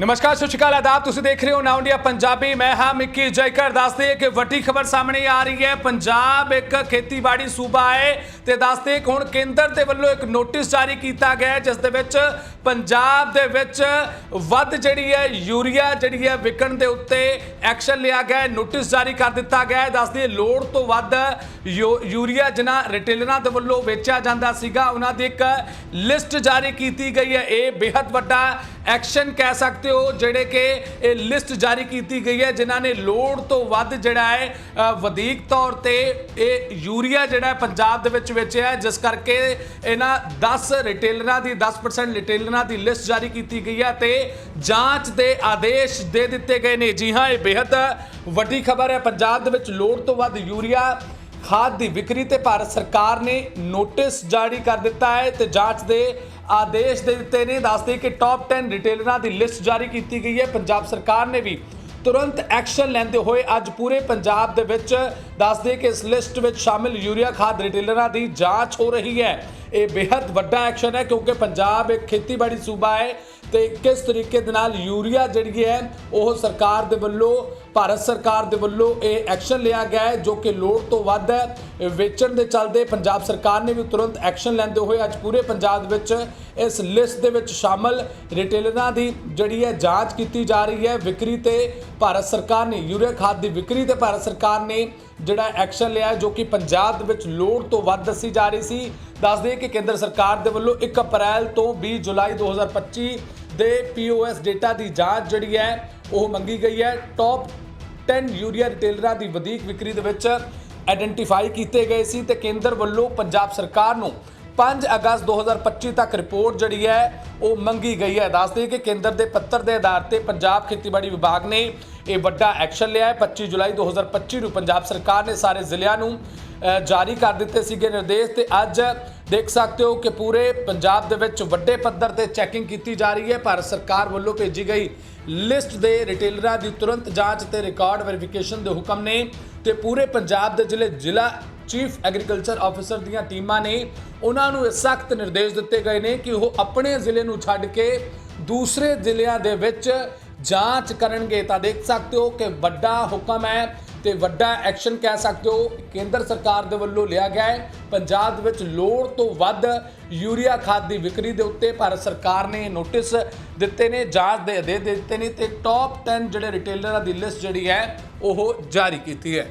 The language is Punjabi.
ਨਮਸਕਾਰ, ਸਤਿ ਸ਼੍ਰੀ ਅਕਾਲ, ਆਦਾਬ। ਤੁਸੀਂ ਦੇਖ ਰਹੇ ਹੋ ਨਾਉ ਇੰਡੀਆ ਪੰਜਾਬੀ। ਮੈਂ ਹਾਂ ਮਿੱਕੀ ਜੈਕਰ। ਦੱਸਦੇ ਕਿ ਵੱਡੀ ਖਬਰ ਸਾਹਮਣੇ ਆ ਰਹੀ ਹੈ। ਪੰਜਾਬ ਇੱਕ ਖੇਤੀਬਾੜੀ ਸੂਬਾ ਹੈ ਤੇ ਦੱਸਦੇ ਕਿ ਹੁਣ ਕੇਂਦਰ ਦੇ ਵੱਲੋਂ ਇੱਕ ਨੋਟਿਸ ਜਾਰੀ ਕੀਤਾ ਗਿਆ ਜਿਸ ਦੇ ਵਿੱਚ ਪੰਜਾਬ ਦੇ ਵਿੱਚ ਵੱਧ ਜਿਹੜੀ ਹੈ ਯੂਰੀਆ ਜਿਹੜੀ ਹੈ ਵਿਕਣ ਦੇ ਉੱਤੇ ਐਕਸ਼ਨ ਲਿਆ ਗਿਆ ਨੋਟਿਸ ਜਾਰੀ ਕਰ ਦਿੱਤਾ ਗਿਆ ਹੈ। ਦੱਸਦੇ ਲੋੜ ਤੋਂ ਵੱਧ ਯੂ- ਯੂਰੀਆ ਜਿਨ੍ਹਾਂ ਰਿਟੇਲਰਾਂ ਦੇ ਵੱਲੋਂ ਵੇਚਿਆ ਜਾਂਦਾ ਸੀਗਾ, ਉਹਨਾਂ ਦੀ ਇੱਕ ਲਿਸਟ ਜਾਰੀ ਕੀਤੀ ਗਈ ਹੈ। ਇਹ ਬੇहद ਵੱਡਾ ਐਕਸ਼ਨ ਕਹਿ ਸਕਦੇ ਹੋ ਜਿਹੜੇ ਕਿ ਇਹ ਲਿਸਟ ਜਾਰੀ ਕੀਤੀ ਗਈ ਹੈ ਜਿਨ੍ਹਾਂ ਨੇ ਲੋੜ ਤੋਂ ਵੱਧ ਜਿਹੜਾ ਹੈ ਅ, ਵਧੀਕ ਤੌਰ ਤੇ ਇਹ ਯੂਰੀਆ ਜਿਹੜਾ ਹੈ ਪੰਜਾਬ ਦੇ ਵਿੱਚ ਵੇਚਿਆ ਜਿਸ ਕਰਕੇ ਇਹਨਾਂ 10 ਰਿਟੇਲਰਾਂ ਦੀ 10% ਰਿਟੇਲਰਾਂ ਦੀ ਲਿਸਟ ਜਾਰੀ ਕੀਤੀ ਗਈ ਹੈ ਤੇ ਜਾਂਚ ਦੇ ਆਦੇਸ਼ ਦੇ ਦਿੱਤੇ ਗਏ ਨੇ। ਜੀ ਹਾਂ ਇਹ ਬੇहद ਵੱਡੀ ਖਬਰ ਹੈ। ਪੰਜਾਬ ਦੇ ਵਿੱਚ ਲੋੜ ਤੋਂ ਵੱਧ ਯੂਰੀਆ ਖਾਦ ਦੀ ਵਿਕਰੀ ਤੇ ਭਾਰਤ ਸਰਕਾਰ ਨੇ ਨੋਟਿਸ ਜਾਰੀ ਕਰ ਦਿੱਤਾ ਹੈ ਤੇ ਜਾਂਚ ਦੇ ਆਦੇਸ਼ ਦੇ ਦਿੱਤੇ ਨੇ। ਦੱਸਦੇ ਕਿ ਟੌਪ 10 ਰਿਟੇਲਰਾਂ ਦੀ ਲਿਸਟ ਜਾਰੀ ਕੀਤੀ ਗਈ ਹੈ। ਪੰਜਾਬ ਸਰਕਾਰ ਨੇ ਵੀ ਤੁਰੰਤ ਐਕਸ਼ਨ ਲੈਂਦੇ ਹੋਏ ਅੱਜ ਪੂਰੇ ਪੰਜਾਬ ਦੇ ਵਿੱਚ ਦੱਸਦੇ ਕਿ ਇਸ ਲਿਸਟ ਵਿੱਚ ਸ਼ਾਮਿਲ ਯੂਰੀਆ ਖਾਦ ਰਿਟੇਲਰਾਂ ਦੀ ਜਾਂਚ ਹੋ ਰਹੀ ਹੈ। ਇਹ ਬੇहद ਵੱਡਾ ਐਕਸ਼ਨ ਹੈ ਕਿਉਂਕਿ ਪੰਜਾਬ ਇੱਕ ਖੇਤੀਬਾੜੀ ਸੂਬਾ ਹੈ। ਤੇ ਕਿਸ ਤਰੀਕੇ ਦੇ ਨਾਲ ਯੂਰੀਆ ਜਿਹੜੀ ਹੈ, ਉਹ ਸਰਕਾਰ ਦੇ ਵੱਲੋਂ, ਭਾਰਤ ਸਰਕਾਰ ਦੇ ਵੱਲੋਂ ਇਹ ਐਕਸ਼ਨ ਲਿਆ ਗਿਆ ਹੈ, ਜੋ ਕਿ ਲੋੜ ਤੋਂ ਵੱਧ ਹੈ। ਵੇਚਣ ਦੇ ਚੱਲਦੇ ਪੰਜਾਬ ਸਰਕਾਰ ਨੇ ਵੀ ਤੁਰੰਤ ਐਕਸ਼ਨ ਲੈਂਦੇ ਹੋਏ ਅੱਜ ਪੂਰੇ ਪੰਜਾਬ ਵਿੱਚ ਇਸ ਲਿਸਟ ਦੇ ਵਿੱਚ ਸ਼ਾਮਲ ਰਿਟੇਲਰਾਂ ਦੀ ਜਿਹੜੀ ਹੈ ਜਾਂਚ ਕੀਤੀ ਜਾ ਰਹੀ ਹੈ। ਵਿਕਰੀ ਤੇ ਭਾਰਤ ਸਰਕਾਰ ਨੇ, ਯੂਰੀਆ ਖਾਦ ਦੀ ਵਿਕਰੀ ਤੇ ਭਾਰਤ ਸਰਕਾਰ ਨੇ ਜਿਹੜਾ ਐਕਸ਼ਨ ਲਿਆ ਜੋ ਕਿ ਪੰਜਾਬ ਦੇ ਵਿੱਚ ਲੋੜ ਤੋਂ ਵੱਧ ਦੱਸੀ ਜਾ ਰਹੀ ਸੀ। ਦੱਸ ਦਈਏ ਕਿ ਕੇਂਦਰ ਸਰਕਾਰ ਦੇ ਵੱਲੋਂ 1 ਅਪ੍ਰੈਲ ਤੋਂ 20 ਜੁਲਾਈ 2025 ਦੇ ਪੀਓਐਸ ਡੇਟਾ ਦੀ ਜਾਂਚ ਜਿਹੜੀ ਹੈ, ਉਹ ਮੰਗੀ ਗਈ ਹੈ। ਟੌਪ 10 ਯੂਰੀਆ ਰਿਟੇਲਰਾਂ ਦੀ ਵਧੀਕ ਵਿਕਰੀ ਦੇ ਵਿੱਚ ਆਇਡੈਂਟੀਫਾਈ ਕੀਤੇ ਗਏ ਸੀ ਤੇ ਕੇਂਦਰ ਵੱਲੋਂ ਪੰਜਾਬ ਸਰਕਾਰ ਨੂੰ 5 ਅਗਸਤ 2025 ਤੱਕ ਰਿਪੋਰਟ ਜਿਹੜੀ ਹੈ, ਉਹ ਮੰਗੀ ਗਈ ਹੈ। ਦੱਸ ਦੱਸਦੇ ਕਿ ਕੇਂਦਰ ਦੇ ਪੱਤਰ ਦੇ ਆਧਾਰ ਤੇ ਪੰਜਾਬ ਖੇਤੀਬਾੜੀ ਵਿਭਾਗ ਨੇ ਇਹ ਵੱਡਾ ਐਕਸ਼ਨ ਲਿਆ ਹੈ। 25 ਜੁਲਾਈ 2025 ਨੂੰ ਪੰਜਾਬ ਸਰਕਾਰ ਨੇ ਸਾਰੇ ਜ਼ਿਲ੍ਹਿਆਂ ਨੂੰ ਜਾਰੀ ਕਰ ਦਿੱਤੇ ਸੀਗੇ ਨਿਰਦੇਸ਼ ਤੇ ਅੱਜ ਦੇਖ ਸਕਦੇ ਹੋ ਕਿ ਪੂਰੇ ਪੰਜਾਬ ਦੇ ਵਿੱਚ ਵੱਡੇ ਪੱਧਰ ਤੇ ਚੈਕਿੰਗ ਕੀਤੀ ਜਾ ਰਹੀ ਹੈ। ਭਾਰਤ ਸਰਕਾਰ ਵੱਲੋਂ ਭੇਜੀ ਗਈ ਲਿਸਟ ਦੇ ਰਿਟੇਲਰਾਂ ਦੀ ਤੁਰੰਤ ਜਾਂਚ ਤੇ ਰਿਕਾਰਡ ਵੈਰੀਫਿਕੇਸ਼ਨ ਦੇ ਹੁਕਮ ਨੇ ਤੇ ਪੂਰੇ ਪੰਜਾਬ ਦੇ ਜ਼ਿਲ੍ਹੇ, ਜ਼ਿਲ੍ਹਾ ਚੀਫ ਐਗਰੀਕਲਚਰ ਆਫੀਸਰ ਦੀਆਂ ਟੀਮਾਂ ਨੇ ਉਹਨਾਂ ਨੂੰ ਸਖਤ ਨਿਰਦੇਸ਼ ਦਿੱਤੇ ਗਏ ਨੇ ਕਿ ਉਹ ਆਪਣੇ ਜ਼ਿਲ੍ਹੇ ਨੂੰ ਛੱਡ ਕੇ ਦੂਸਰੇ ਜ਼ਿਲ੍ਹਿਆਂ ਦੇ ਵਿੱਚ ਜਾਂਚ ਕਰਨਗੇ। ਤਾਂ ਦੇਖ ਸਕਦੇ ਹੋ ਕਿ ਵੱਡਾ ਹੁਕਮ ਹੈ ਤੇ ਵੱਡਾ ਐਕਸ਼ਨ ਕਹਿ ਸਕਦੇ ਹੋ। ਕੇਂਦਰ ਸਰਕਾਰ ਦੇ ਵੱਲੋਂ ਲਿਆ ਗਿਆ ਹੈ। ਪੰਜਾਬ ਵਿੱਚ ਲੋੜ ਤੋਂ ਵੱਧ ਯੂਰੀਆ ਖਾਦ ਦੀ ਵਿਕਰੀ ਦੇ ਉੱਤੇ ਭਾਰਤ ਸਰਕਾਰ ਨੇ ਨੋਟਿਸ ਦਿੱਤੇ ਨੇ, ਜਾਂਚ ਦੇ ਦੇ ਦਿੱਤੇ ਨੇ ਤੇ ਟੌਪ 10 ਜਿਹੜੇ ਰਿਟੇਲਰਾਂ ਦੀ ਲਿਸਟ ਜਿਹੜੀ ਹੈ, ਉਹ ਜਾਰੀ ਕੀਤੀ ਹੈ।